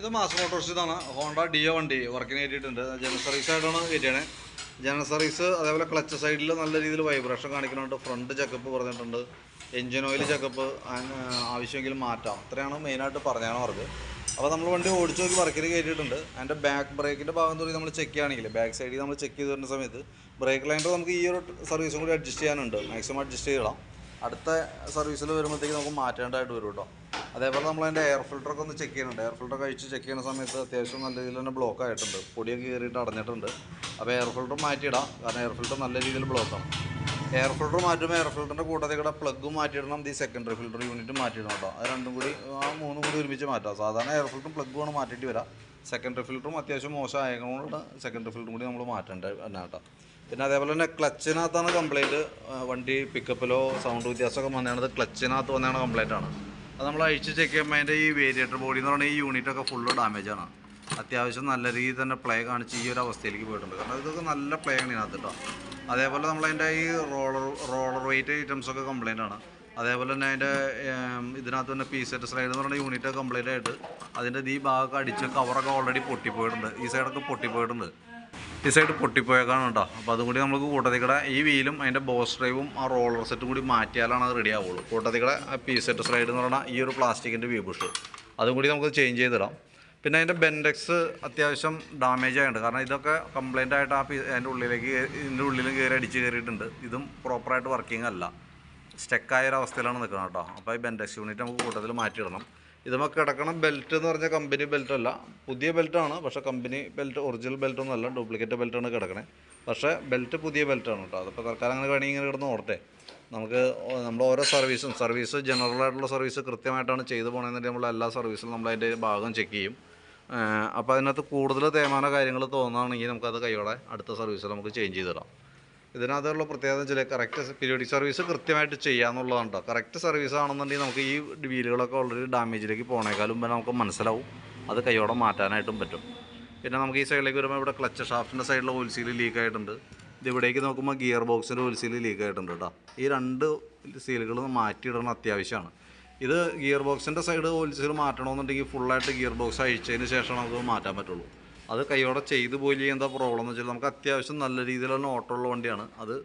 ഇത് mass motors ഇതാണ്. Honda Dio വണ്ടി വർക്കിന് കയറ്റിയിട്ടുണ്ട്. ജനറൽ സർവീസ് ആയിട്ടാണ് കയറ്റിയത് ജനറൽ സർവീസ് അതേപോലെ ക്ലച്ച് സൈഡിൽ നല്ല രീതിയിൽ വൈബ്രേഷൻ കാണിക്കുന്നുണ്ട് ഫ്രണ്ട് ചെക്കപ്പ് പറഞ്ഞിട്ടുണ്ട്. എൻജിൻ ഓയിൽ ചെക്കപ്പ് ആവശ്യമെങ്കിൽ മാറ്റാം. അത്രയാണ് മെയിനായിട്ട് പറഞ്ഞാണ് അവർക്ക് അപ്പോൾ നമ്മൾ വണ്ടി ഓടിച്ചു നോക്കി വർക്കിന് കയറ്റിയിട്ടുണ്ട്. അതിന്റെ ബാക്ക് ബ്രേക്കിന്റെ ഭാഗം തോന്നി നമ്മൾ ചെക്ക് ചെയ്യുകയാണെങ്കിൽ ബാക്ക് സൈഡിൽ നമ്മൾ ചെക്ക് ചെയ്ത് വരുന്ന സമയത്ത് ബ്രേക്ക് ലൈനർ നമുക്ക് ഈ ഒരു സർവീസും കൂടി അഡ്ജസ്റ്റ് ചെയ്യാനുണ്ട്. മാക്സിമം അഡ്ജസ്റ്റ് ചെയ്തിടാം. അടുത്ത സർവീസിൽ വരുമ്പോഴത്തേക്ക് നമുക്ക് മാറ്റേണ്ടതായിട്ട് വരും കേട്ടോ അതേപോലെ നമ്മൾ അതിന്റെ എയർ ഫിൽറ്ററൊക്കെ ഒന്ന് ചെക്ക് ചെയ്യുന്നുണ്ട്. എയർ ഫിൽറ്റർ കഴിച്ച് ചെക്ക് ചെയ്യുന്ന സമയത്ത് അത്യാവശ്യം നല്ല രീതിയിൽ തന്നെ ബ്ലോക്ക് ആയിട്ടുണ്ട്. പൊടിയൊക്കെ കയറിയിട്ട് അടഞ്ഞിട്ടുണ്ട്. അപ്പോൾ എയർ ഫിൽറ്റർ മാറ്റിയിടാം. കാരണം എയർ ഫിൽറ്റർ നല്ല രീതിയിൽ ബ്ലോക്കാണ് എയർ ഫിൽറ്റർ മാറ്റുമ്പോൾ എയർ ഫിൽറ്ററിന്റെ കൂട്ടത്തിൽ കൂടെ പ്ലഗ് മാറ്റിയിടണം. ഈ സെക്കൻഡറി ഫിൽറ്റർ യൂണിറ്റ് മാറ്റിയിടണം കേട്ടോ. അത് രണ്ടും കൂടി ആ മൂന്നും കൂടി ഒരുമിച്ച് മാറ്റാം. സാധാരണ എയർ ഫിൽറ്ററും പ്ലഗ്ഗുമാണ് മാറ്റിയിട്ട് വരാം. സെക്കൻഡറി ഫിൽറ്ററും അത്യാവശ്യം മോശം ആയതുകൊണ്ട് സെക്കൻഡറി ഫിൽറ്ററും കൂടി നമ്മൾ മാറ്റേണ്ട തന്നെ കേട്ടോ. പിന്നെ അതേപോലെ തന്നെ ക്ലച്ചിനകത്താണ് കംപ്ലൈന്റ് വണ്ടി പിക്കപ്പിലോ സൗണ്ട് വ്യത്യാസമൊക്കെ വന്നതാണ് ക്ലച്ചിനകത്ത് വന്നതാണ് കംപ്ലൈന്റാണ് അത് നമ്മൾ അഴിച്ച് ചെക്ക് ചെയ്യുമ്പോൾ അതിന്റെ ഈ വേരിയേറ്റർ ബോഡി എന്ന് പറഞ്ഞാൽ ഈ യൂണിറ്റ് ഒക്കെ ഫുള്ള് ഡാമേജ് ആണ്. അത്യാവശ്യം നല്ല രീതിയിൽ തന്നെ പ്ലേ കാണിച്ച് ഈ ഒരു അവസ്ഥയിലേക്ക് പോയിട്ടുണ്ട്. കാരണം ഇതൊക്കെ നല്ല പ്ലേ ആണ് ഇതിനകത്ത് കേട്ടോ അതേപോലെ നമ്മളതിന്റെ ഈ റോളർ റോളർ വെയിറ്റ് ഐറ്റംസ് ഒക്കെ കംപ്ലൈന്റ് ആണ്. അതേപോലെ തന്നെ അതിന്റെ ഇതിനകത്ത് തന്നെ പി സെറ്റ് സ്ലൈഡ് എന്ന് പറയുന്ന യൂണിറ്റ് ഒക്കെ കംപ്ലൈന്റ് ആയിട്ട് അതിന്റെ ഈ ഭാഗമൊക്കെ അടിച്ച് കവറൊക്കെ ഓൾറെഡി പൊട്ടിപ്പോയിട്ടുണ്ട്. ഈ സൈഡൊക്കെ പൊട്ടിപ്പോയിട്ടുണ്ട്. ഈ സൈഡ് പൊട്ടിപ്പോയേക്കാണ് കേട്ടോ. അപ്പോൾ അതും കൂടി നമുക്ക് കൂട്ടത്തിക്കട ഈ വീലും അതിന്റെ ബോസ് ഡ്രൈവും ആ റോളർ സെറ്റും കൂടി മാറ്റിയാലാണ് അത് റെഡി ആവുള്ളൂ. കൂട്ടത്തിക്കട പി സെറ്റ് സ്ലൈഡ് എന്ന് പറഞ്ഞാൽ ഈ ഒരു പ്ലാസ്റ്റിക്കിന്റെ വ്യൂ ബുഷ് അതും കൂടി നമുക്ക് ചേഞ്ച് ചെയ്തിടാം. പിന്നെ അതിന്റെ ബെൻഡെക്സ് അത്യാവശ്യം ഡാമേജ് ആയിട്ടുണ്ട്. കാരണം ഇതൊക്കെ കംപ്ലൈന്റ് ആയിട്ട് ആ പി അതിന്റെ ഉള്ളിലേക്ക് ഇതിന്റെ ഉള്ളിലും കയറി അടിച്ച് കയറിയിട്ടുണ്ട് ഇതും പ്രോപ്പറായിട്ട് വർക്കിംഗ് അല്ല. സ്റ്റെക്കായ ഒരു അവസ്ഥയിലാണ് നിൽക്കുന്നത് കേട്ടോ. അപ്പോൾ ഈ ബെൻഡെക്സ് യൂണിറ്റ് നമുക്ക് കൂട്ടത്തിൽ മാറ്റിയിടണം. ഇതുമൊക്കെ കിടക്കണം ബെൽറ്റ് എന്ന് പറഞ്ഞ കമ്പനി ബെൽറ്റ് അല്ല. പുതിയ ബെൽറ്റാണ് പക്ഷേ കമ്പനി ബെൽറ്റ് ഒറിജിനൽ ബെൽറ്റ് ഒന്നും അല്ല. ഡ്യൂപ്ലിക്കേറ്റ് ബെൽറ്റാണ് കിടക്കണേ. പക്ഷേ ബെൽറ്റ് പുതിയ ബെൽറ്റാണ് കേട്ടോ. അതിപ്പോൾ തൽക്കാലം അങ്ങനെ വേണമെങ്കിൽ ഇങ്ങനെ കിടന്ന് ഓടട്ടെ. നമുക്ക് നമ്മൾ ഓരോ സർവീസും സർവീസ് ജനറൽ ആയിട്ടുള്ള സർവീസ് കൃത്യമായിട്ടാണ് ചെയ്തു പോകണമെന്നുണ്ടെങ്കിൽ നമ്മൾ എല്ലാ സർവീസിലും നമ്മൾ അതിന്റെ ഭാഗം ചെക്ക് ചെയ്യും. അപ്പോൾ അതിനകത്ത് കൂടുതൽ തേമാനോ കാര്യങ്ങൾ തോന്നുകയാണെങ്കിൽ നമുക്കത് കൈയോടെ അടുത്ത സർവീസിൽ നമുക്ക് ചേഞ്ച് ചെയ്തിടാം ഇതിനകത്തുള്ള പ്രത്യേകത വെച്ചാൽ കറക്റ്റ് പീരിയോഡിക് സർവീസ് കൃത്യമായിട്ട് ചെയ്യാന്നുള്ളതാണ് കേട്ടോ കറക്റ്റ് സർവീസ് ആണെന്നുണ്ടെങ്കിൽ നമുക്ക് ഈ വീലുകളൊക്കെ ഓൾറെഡി ഡാമേജിലേക്ക് പോണേക്കാളും മുമ്പേ നമുക്ക് മനസ്സിലാവും. അത് കൈയോടെ മാറ്റാനായിട്ടും പറ്റും. പിന്നെ നമുക്ക് ഈ സൈഡിലേക്ക് വരുമ്പോൾ ഇവിടെ ക്ലച്ച് ഷാഫ്റ്റിന്റെ സൈഡിൽ ഓയിൽ ലീക്ക് ആയിട്ടുണ്ട്. ഇത് ഇവിടേക്ക് നോക്കുമ്പോൾ ഗിയർ ബോക്സിന്റെ ഓയിൽ ലീക്ക് ആയിട്ടുണ്ട് കേട്ടോ ഈ രണ്ട് സീലുകൾ മാറ്റിയിടണം അത്യാവശ്യമാണ്. ഇത് ഗിയർ ബോക്സിന്റെ സൈഡ് ഓയിൽ മാറ്റണമെന്നുണ്ടെങ്കിൽ ഫുള്ളായിട്ട് ഗിയർ ബോക്സ് അഴിച്ചതിന് ശേഷം നമുക്ക് മാറ്റാൻ പറ്റുള്ളൂ. അത് കൈയോടെ ചെയ്ത് പോയി എന്താ പ്രോബ്ലം എന്ന് വെച്ചാൽ നമുക്ക് അത്യാവശ്യം നല്ല രീതിയിലുള്ള ഓട്ടോ ഉള്ള വണ്ടിയാണ്. അത്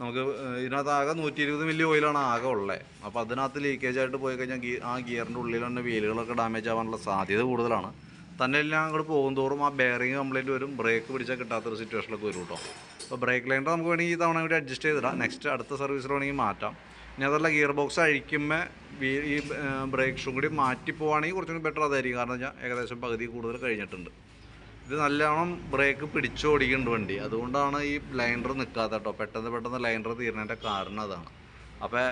നമുക്ക് ഇതിനകത്ത് ആകെ നൂറ്റി ഇരുപത് മില്ലി ഓയിലാണ് ആകെ ഉള്ളത് അപ്പോൾ അതിനകത്ത് ലീക്കേജ് ആയിട്ട് പോയി കഴിഞ്ഞാൽ ഗിയർ ആ ഗിയറിന്റെ ഉള്ളിൽ തന്നെ വീലുകളൊക്കെ ഡാമേജ് ആവാനുള്ള സാധ്യത കൂടുതലാണ്. തന്നെ എല്ലാം അങ്ങോട്ട് പോകും തോറും ആ ബെയറിങ് കംപ്ലൈന്റ് വരും ബ്രേക്ക് പിടിച്ചാൽ കിട്ടാത്തൊരു സിറ്റുവേഷനിലൊക്കെ വരും കേട്ടോ അപ്പോൾ ബ്രേക്ക് ലൈനർ നമുക്ക് വേണമെങ്കിൽ ഈ തവണ കൂടി അഡ്ജസ്റ്റ് ചെയ്തിടാം നെക്സ്റ്റ് അടുത്ത സർവീസിൽ വേണമെങ്കിൽ മാറ്റാം. ഇനി അതല്ല ഗിയർ ബോക്സ് അഴിക്കുമ്പോൾ ഈ ബ്രേക്ക് ഷൂ കൂടി മാറ്റി പോവുകയാണെങ്കിൽ കുറച്ചുകൂടി ബെറ്റർ അതായിരിക്കും. കാരണം വെച്ചാൽ ഏകദേശം പകുതി കൂടുതൽ കഴിഞ്ഞിട്ടുണ്ട്. ഇത് നല്ലോണം ബ്രേക്ക് പിടിച്ചോടിക്കുന്നുണ്ട് വണ്ടി. അതുകൊണ്ടാണ് ഈ ലൈനർ നിൽക്കാത്ത കേട്ടോ പെട്ടെന്ന് പെട്ടെന്ന് ലൈനർ തീരുന്നതിന്റെ കാരണം അതാണ്. അപ്പോൾ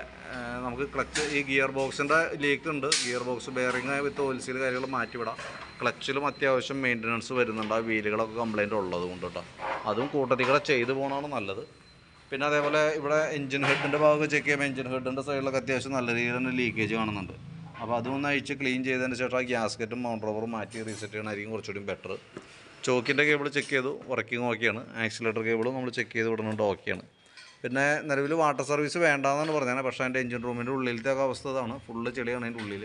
നമുക്ക് ക്ലച്ച് ഈ ഗിയർ ബോക്സിന്റെ ലീക്ക് ഉണ്ട്. Gear box bearing with oil seal കാര്യങ്ങൾ മാറ്റിവിടാം. ക്ലച്ചിലും അത്യാവശ്യം മെയിന്റനൻസ് വരുന്നുണ്ട്. ആ വീലുകളൊക്കെ കംപ്ലൈന്റ് ഉള്ളത് കൊണ്ട് കേട്ടോ അതും കൂട്ടത്തിക്കൂടെ ചെയ്തു പോകണമാണ് നല്ലത്. പിന്നെ അതേപോലെ ഇവിടെ എഞ്ചിൻ ഹെഡിന്റെ ഭാഗമൊക്കെ ചെക്ക് ചെയ്യുമ്പോൾ എഞ്ചിൻ ഹെഡിന്റെ സൈഡിലൊക്കെ അത്യാവശ്യം നല്ല രീതിയിൽ തന്നെ ലീക്കേജ് കാണുന്നുണ്ട്. അപ്പോൾ അതൊന്ന് അഴിച്ച് ക്ലീൻ ചെയ്തതിന് ശേഷം ആ ഗ്യാസ്കറ്റും മൗണ്ട് റോവറും മാറ്റി റീസെറ്റ് ചെയ്യണമായിരിക്കും കുറച്ചുകൂടി ബെറ്റർ ചോക്കിന്റെ കേബിൾ ചെക്ക് ചെയ്തു. വർക്കിംഗ് ഓക്കെയാണ്. ആക്സിലേറ്റർ കേബിളും നമ്മൾ ചെക്ക് ചെയ്ത് വിടുന്നുണ്ട്. ഓക്കെയാണ്. പിന്നെ നിലവിൽ വാട്ടർ സർവീസ് വേണ്ടാന്നാണ് പറഞ്ഞത്. പക്ഷേ അതിന്റെ എഞ്ചിൻ റൂമിന്റെ ഉള്ളിലത്തെ അവസ്ഥ ഇതാണ്. ഫുള്ള് ചെളിയാണ് അതിന്റെ ഉള്ളിൽ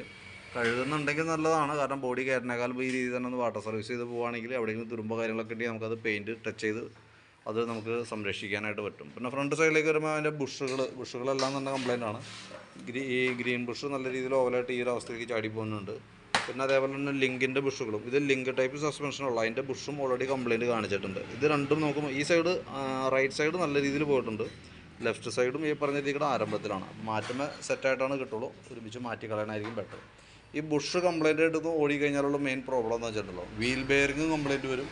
കഴുകുന്നുണ്ടെങ്കിൽ നല്ലതാണ്. കാരണം ബോഡി കയറിനേക്കാൾ ഈ രീതിയിൽ തന്നെ ഒന്ന് വാട്ടർ സർവീസ് ചെയ്ത് പോവുകയാണെങ്കിൽ എവിടെയെങ്കിലും തുരുമ്പോ കാര്യങ്ങളൊക്കെ ഉണ്ടെങ്കിൽ നമുക്കത് പെയിന്റ് ടച്ച് ചെയ്ത് അത് നമുക്ക് സംരക്ഷിക്കാനായിട്ട് പറ്റും. പിന്നെ ഫ്രണ്ട് സൈഡിലേക്ക് വരുമ്പോൾ അതിന്റെ ബുഷുകൾ ബുഷുകളെല്ലാം തന്നെ കംപ്ലൈന്റ് ആണ്. ഗ്രീ ഈ ഗ്രീൻ ബുഷ് നല്ല രീതിയിൽ ഓവലായിട്ട് ഈ ഒരു അവസ്ഥയിലേക്ക് ചാടി പോകുന്നുണ്ട്. പിന്നെ അതേപോലെ തന്നെ ലിങ്കിന്റെ ബുഷുകളും. ഇത് ലിങ്ക് ടൈപ്പ് സസ്പെൻഷനുള്ള അതിന്റെ ബുഷും ഓൾറെഡി കംപ്ലയിന്റ് കാണിച്ചിട്ടുണ്ട്. ഇത് രണ്ടും നോക്കുമ്പോൾ ഈ സൈഡ് റൈറ്റ് സൈഡ് നല്ല രീതിയിൽ പോയിട്ടുണ്ട്. ലെഫ്റ്റ് സൈഡും ഈ പറഞ്ഞ രീതിയുടെ ആരംഭത്തിലാണ്. മാറ്റുമ്പോൾ സെറ്റായിട്ടാണ് കിട്ടുള്ളൂ. ഒരുമിച്ച് മാറ്റി കളയാനായിരിക്കും ബെറ്റർ ഈ ബുഷ് കംപ്ലയിന്റ് ആയിട്ട് ഓടി കഴിഞ്ഞാലുള്ള മെയിൻ പ്രോബ്ലം എന്ന് വെച്ചിട്ടുണ്ടല്ലോ. വീൽ ബെയറിങ് കംപ്ലയിന്റ് വരും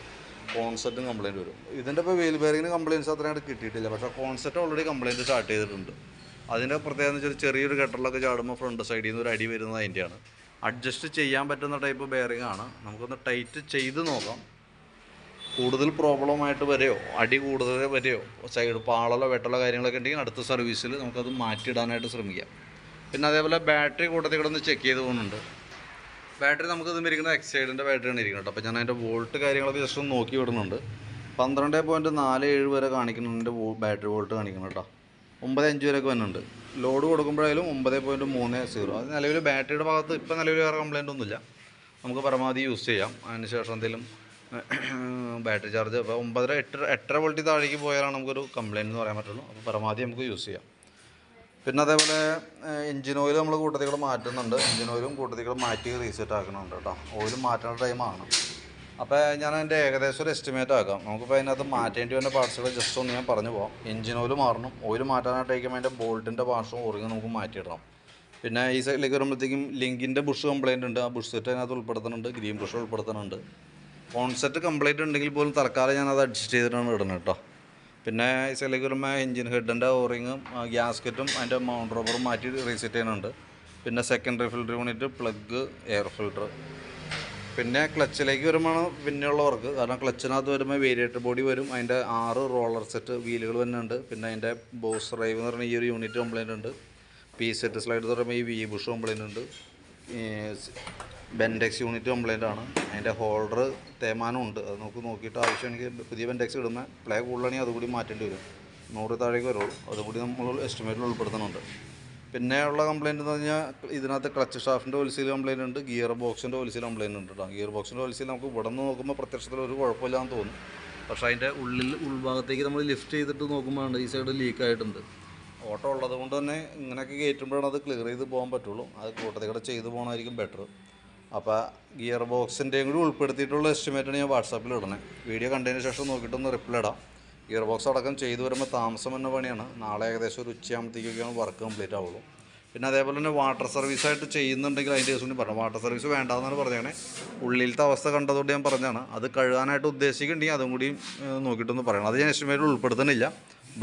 കോൺസെപ്റ്റും കംപ്ലയിന്റ് വരും. ഇതിന്റെ ഇപ്പോൾ വീൽ ബെയറിങ്ങിന് കംപ്ലയിൻസ് അത്രയായിട്ട് കിട്ടിയിട്ടില്ല. പക്ഷേ കോൺസെപ്റ്റ് ഓൾറെഡി കംപ്ലയിന്റ് സ്റ്റാർട്ട് ചെയ്തിട്ടുണ്ട്. അതിന്റെ പ്രത്യേകത എന്ന് വെച്ചാൽ ചെറിയൊരു ഗട്ടറിലൊക്കെ ചാടുമ്പോൾ ഫ്രണ്ട് സൈഡിൽ നിന്ന് ഒരു അടി വരുന്നത് അതിന്റെയാണ് അഡ്ജസ്റ്റ് ചെയ്യാൻ പറ്റുന്ന ടൈപ്പ് ബെയറിംഗ് ആണ്. നമുക്കൊന്ന് ടൈറ്റ് ചെയ്ത് നോക്കാം. കൂടുതൽ പ്രോബ്ലമായിട്ട് വരെയോ? അടി കൂടുതൽ വരെയോ? സൈഡ് പാളലോ വെട്ടലോ കാര്യങ്ങളൊക്കെ ഉണ്ടെങ്കിൽ അടുത്ത സർവീസിൽ നമുക്കത് മാറ്റിയിടാനായിട്ട് ശ്രമിക്കാം. പിന്നെ അതേപോലെ ബാറ്ററി കൂട്ടത്തിൽ കിടന്ന് ചെക്ക് ചെയ്ത് പോകുന്നുണ്ട്. ബാറ്ററി നമുക്ക് ഇതും ഇരിക്കുന്നത് എക്സൈഡിന്റെ ബാറ്ററിയാണ് ഇരിക്കുന്നത് അപ്പോൾ ഞാൻ അതിന്റെ വോൾട്ട് കാര്യങ്ങളൊക്കെ ജസ്റ്റ് ഒന്ന് നോക്കി വിടുന്നുണ്ട്. പന്ത്രണ്ട് പോയിന്റ് നാല് ഏഴ് വരെ കാണിക്കുന്നുണ്ട് ബാറ്ററി വോൾട്ട് കാണിക്കുന്നുണ്ട് കേട്ടോ. ഒമ്പത് അഞ്ച് വരെയൊക്കെ വരുന്നുണ്ട് ലോഡ് കൊടുക്കുമ്പോഴായാലും ഒമ്പത് പോയിന്റ് മൂന്ന് സീറോ അത് നിലവിൽ ബാറ്ററിയുടെ ഭാഗത്ത് ഇപ്പം നിലവിൽ വേറെ കംപ്ലൈന്റ് ഒന്നുമില്ല. നമുക്ക് പരമാവധി യൂസ് ചെയ്യാം. അതിന് ശേഷം എന്തെങ്കിലും ബാറ്ററി ചാർജ് അപ്പോൾ ഒമ്പതര എട്ട് എട്ടര വോൾട്ടി താഴേക്ക് പോയാലാണ് നമുക്കൊരു കംപ്ലയിന്റ് എന്ന് പറയാൻ പറ്റുള്ളൂ. അപ്പോൾ പരമാവധി നമുക്ക് യൂസ് ചെയ്യാം. പിന്നെ അതേപോലെ എഞ്ചിൻ ഓയിൽ നമ്മൾ കൂട്ടത്തിൽ കൂടെ മാറ്റുന്നുണ്ട്. എഞ്ചിൻ ഓയിലും കൂട്ടത്തിൽ മാറ്റി റീസെറ്റ് ആക്കുന്നുണ്ട് കേട്ടോ. ഓയിൽ മാറ്റേണ്ട ടൈമാണ് അപ്പോൾ ഞാൻ അതിന്റെ ഏകദേശം ഒരു എസ്റ്റിമേറ്റ് ആക്കാം. നമുക്കിപ്പോൾ അതിനകത്ത് മാറ്റേണ്ടി വരുന്ന പാർട്സുകൾ ജസ്റ്റ് ഒന്ന് ഞാൻ പറഞ്ഞു പോകാം എഞ്ചിൻ ഓയിൽ മാറണം. ഓയിൽ മാറ്റാനായിട്ടേക്കും അതിന്റെ ബോൾട്ടിന്റെ പാർട്സും ഓറിങ് നമുക്ക് മാറ്റിയിടണം. പിന്നെ ഈ സൈഡിലേക്ക് വരുമ്പോഴത്തേക്കും ലിങ്കിന്റെ ബുഷ് കംപ്ലൈന്റ് ഉണ്ട്. ആ ബുഷ് സെറ്റ് അതിനകത്ത് ഉൾപ്പെടുത്തുന്നുണ്ട്. ഗ്രീൻ ബുഷ് ഉൾപ്പെടുത്തുന്നുണ്ട്. കോൺസെറ്റ് കംപ്ലൈന്റ് ഉണ്ടെങ്കിൽ പോലും തൽക്കാലം അത് അഡ്ജസ്റ്റ് ചെയ്തിട്ടാണ് ഇടുന്നത് കേട്ടോ. പിന്നെ ഈ സൈഡിലേക്ക് വരുമ്പോൾ എഞ്ചിൻ ഹെഡിന്റെ ഓറിങ്ങും ഗ്യാസ്കറ്റും അതിന്റെ മൗണ്ട് റബ്ബറും മാറ്റി റീസെറ്റ് ചെയ്യുന്നുണ്ട്. പിന്നെ secondary filter unit plug air filter പിന്നെ ക്ലച്ചിലേക്ക് വരുമ്പോൾ പിന്നെയുള്ള വർക്ക് കാരണം ക്ലച്ചിനകത്ത് വരുമ്പോൾ വേരിയേറ്റർ ബോഡി വരും. അതിന്റെ ആറ് റോളർ സെറ്റ് വീലുകൾ തന്നെ ഉണ്ട് പിന്നെ അതിന്റെ ബോസ് ഡ്രൈവ് എന്ന് പറഞ്ഞാൽ ഈ ഒരു യൂണിറ്റ് കംപ്ലൈന്റ് ഉണ്ട്. പി സെറ്റ് സ്ലൈഡ് എന്ന് പറയുമ്പോൾ ഈ വി ബുഷ് കംപ്ലൈന്റ് ഉണ്ട്. ബെൻഡെക്സ് യൂണിറ്റ് കംപ്ലൈന്റ് ആണ്. അതിന്റെ ഹോൾഡർ തേമാനം ഉണ്ട്. അത് നമുക്ക് നോക്കിയിട്ട് ആവശ്യമാണെങ്കിൽ പുതിയ ബെൻഡെക്സ് ഇടുന്ന പ്ലേ കൂടുതലാണെങ്കിൽ അതുകൂടി മാറ്റേണ്ടി വരും. നൂറ് താഴേക്ക് വരുള്ളൂ. അതുകൂടി നമ്മൾ എസ്റ്റിമേറ്റിൽ ഉൾപ്പെടുത്തുന്നുണ്ട്. പിന്നെ ഉള്ള കംപ്ലയിന്റ് എന്ന് പറഞ്ഞാൽ ഇതിനകത്ത് ക്ലച്ച് സ്റ്റാഫിന്റെ ഒലിസിൽ കംപ്ലയിന്റ് ഉണ്ട് ഗിയർ ബോക്സിന്റെ ഒലിസിൽ കംപ്ലയിന്റ് ഉണ്ട് കേട്ടോ ഗിയർ ബോക്സിന്റെ ഒലിസിൽ നമുക്ക് ഇവിടെ നോക്കുമ്പോൾ പ്രത്യക്ഷത്തിൽ ഒരു കുഴപ്പമില്ലാന്ന് തോന്നും. പക്ഷേ അതിന്റെ ഉള്ളിൽ ഉൾഭാഗത്തേക്ക് നമ്മൾ ലിഫ്റ്റ് ചെയ്തിട്ട് നോക്കുമ്പോഴാണ് ഈ സൈഡ് ലീക്ക് ആയിട്ടുണ്ട്. ഓട്ടോ ഉള്ളത് കൊണ്ട് തന്നെ ഇങ്ങനെയൊക്കെ കയറ്റുമ്പോഴാണ് അത് ക്ലിയർ ചെയ്ത് പോകാൻ പറ്റുള്ളൂ. അത് കൂട്ടത്തിൽ കൂടെ ചെയ്ത് പോകണമായിരിക്കും ബെറ്റർ അപ്പോൾ ഗിയർ ബോക്സിന്റെയും കൂടി ഉൾപ്പെടുത്തിയിട്ടുള്ള എസ്റ്റിമേറ്റാണ് ഞാൻ വാട്സാപ്പിൽ ഇടണേ വീഡിയോ കണ്ടതിന് ശേഷം നോക്കിയിട്ടൊന്ന് റിപ്ലൈ ഇടാം. ഗിയർ ബോക്സ് അടക്കം ചെയ്തു വരുമ്പോൾ താമസം എന്ന പണിയാണ്. നാളെ ഏകദേശം ഒരു ഉച്ചയാകുമ്പോഴത്തേക്കൊക്കെയാണ് വർക്ക് കംപ്ലീറ്റ് ആവുള്ളൂ. പിന്നെ അതേപോലെ തന്നെ വാട്ടർ സർവീസ് ആയിട്ട് ചെയ്യുന്നുണ്ടെങ്കിൽ അതിന്റെ ദിവസം പറഞ്ഞു വാട്ടർ സർവീസ് വേണ്ടാന്നാണ് പറഞ്ഞേ ഉള്ളിലത്തെ അവസ്ഥ കണ്ടതുകൊണ്ട് ഞാൻ പറഞ്ഞാണ് അത് കഴുകാനായിട്ട് ഉദ്ദേശിക്കുന്നുണ്ടെങ്കിൽ അതും കൂടി നോക്കിയിട്ടൊന്ന് പറയണം. അത് ഞാൻ എസ്റ്റിമേറ്റിൽ ഉൾപ്പെടുത്തുന്നില്ല.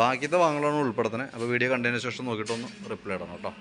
ബാക്കിയത്തെ വാങ്ങലാണ് ഉൾപ്പെടുത്തുന്നത്. അപ്പോൾ വീഡിയോ കണ്ടതിന് ശേഷം നോക്കിയിട്ടൊന്ന് റിപ്ലൈ ഇടണം കേട്ടോ.